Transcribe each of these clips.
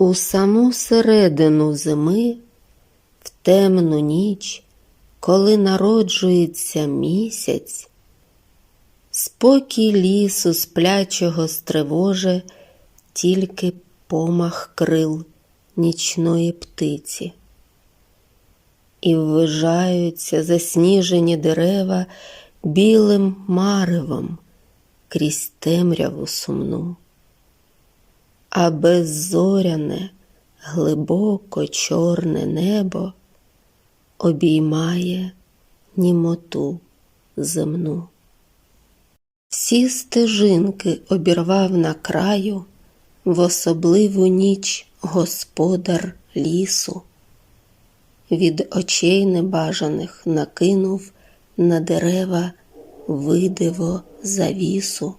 У саму середину зими, в темну ніч, коли народжується місяць, спокій лісу сплячого стривоже тільки помах крил нічної птиці. І ввижаються засніжені дерева білим маревом крізь темряву сумну а беззоряне, глибоко чорне небо обіймає німоту земну. Всі стежинки обірвав на краю в особливу ніч господар лісу. Від очей небажаних накинув на дерева видиво завісу.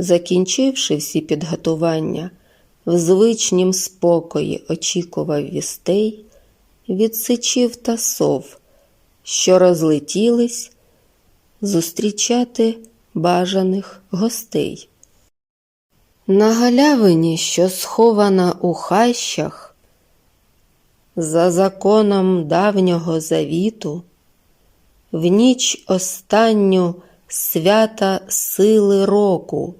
Закінчивши всі підготування, в звичнім спокої очікував вістей, відсичів та сов, що розлетілись зустрічати бажаних гостей. На галявині, що схована у хащах, за законом давнього завіту, в ніч останню свята сили року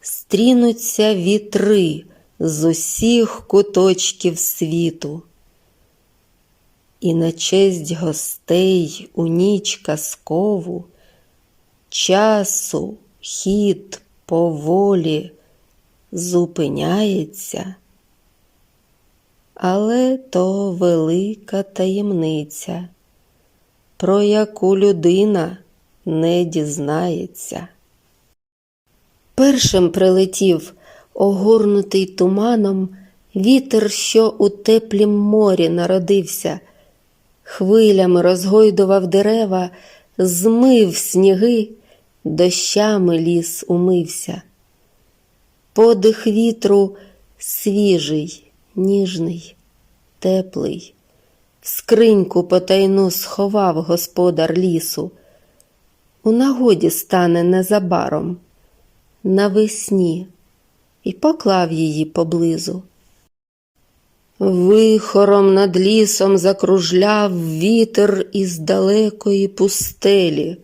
стрінуться вітри з усіх куточків світу. І на честь гостей у ніч казкову часу хід поволі зупиняється, але то велика таємниця, про яку людина не дізнається. Першим прилетів, огорнутий туманом, вітер, що у теплім морі народився, хвилями розгойдував дерева, змив сніги, дощами ліс умився. Подих вітру свіжий, ніжний, теплий, скриньку потайну сховав господар лісу. У нагоді стане незабаром навесні і поклав її поблизу. Вихором над лісом закружляв вітер із далекої пустелі,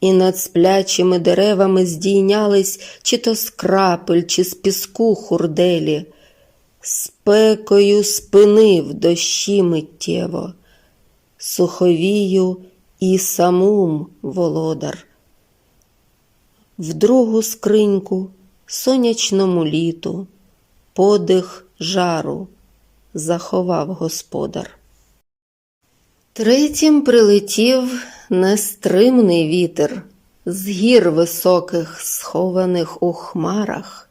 і над сплячими деревами здійнялись чи то з крапель, чи з піску хурделі, спекою спинив дощі миттєво, суховію і самум володар в другу скриньку сонячному літу, подих жару заховав господар. Третім прилетів нестримний вітер з гір високих, схованих у хмарах,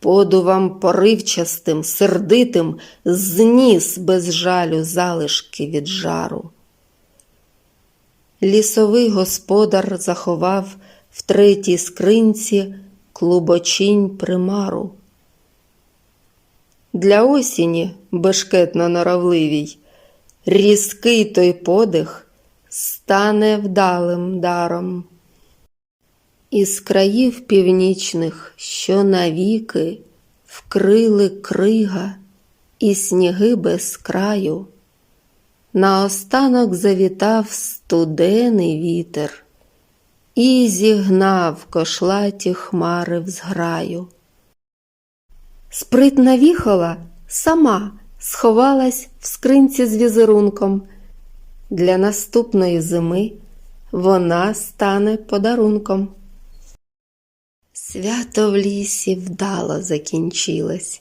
подувам поривчастим, сердитим зніс без жалю залишки від жару. Лісовий господар заховав в третій скринці клубочинь примару. Для осені, бешкетно норовливій, різкий той подих стане вдалим даром. Із країв північних, що навіки вкрили крига і сніги без краю, наостанок завітав студений вітер і зігнав кошлаті хмари в зграю. Спритна віхола сама сховалась в скринці з візерунком. Для наступної зими вона стане подарунком. Свято в лісі вдало закінчилось.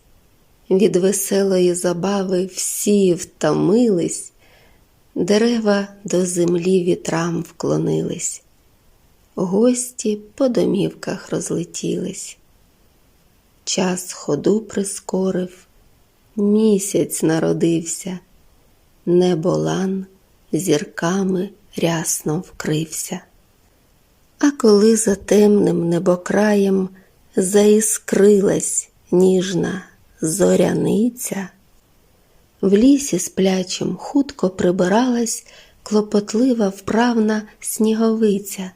Від веселої забави всі втомились, дерева до землі вітрам вклонились. Гості по домівках розлетілись. Час ходу прискорив, місяць народився, неболан зірками рясно вкрився. А коли за темним небокраєм заіскрилась ніжна зоряниця, в лісі сплячим хутко прибиралась клопотлива вправна сніговиця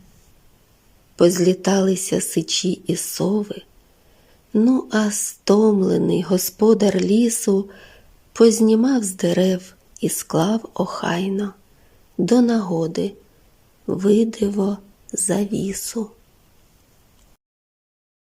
позліталися сичі і сови, Ну, а стомлений господар лісу познімав з дерев і склав охайно до нагоди видиво завісу.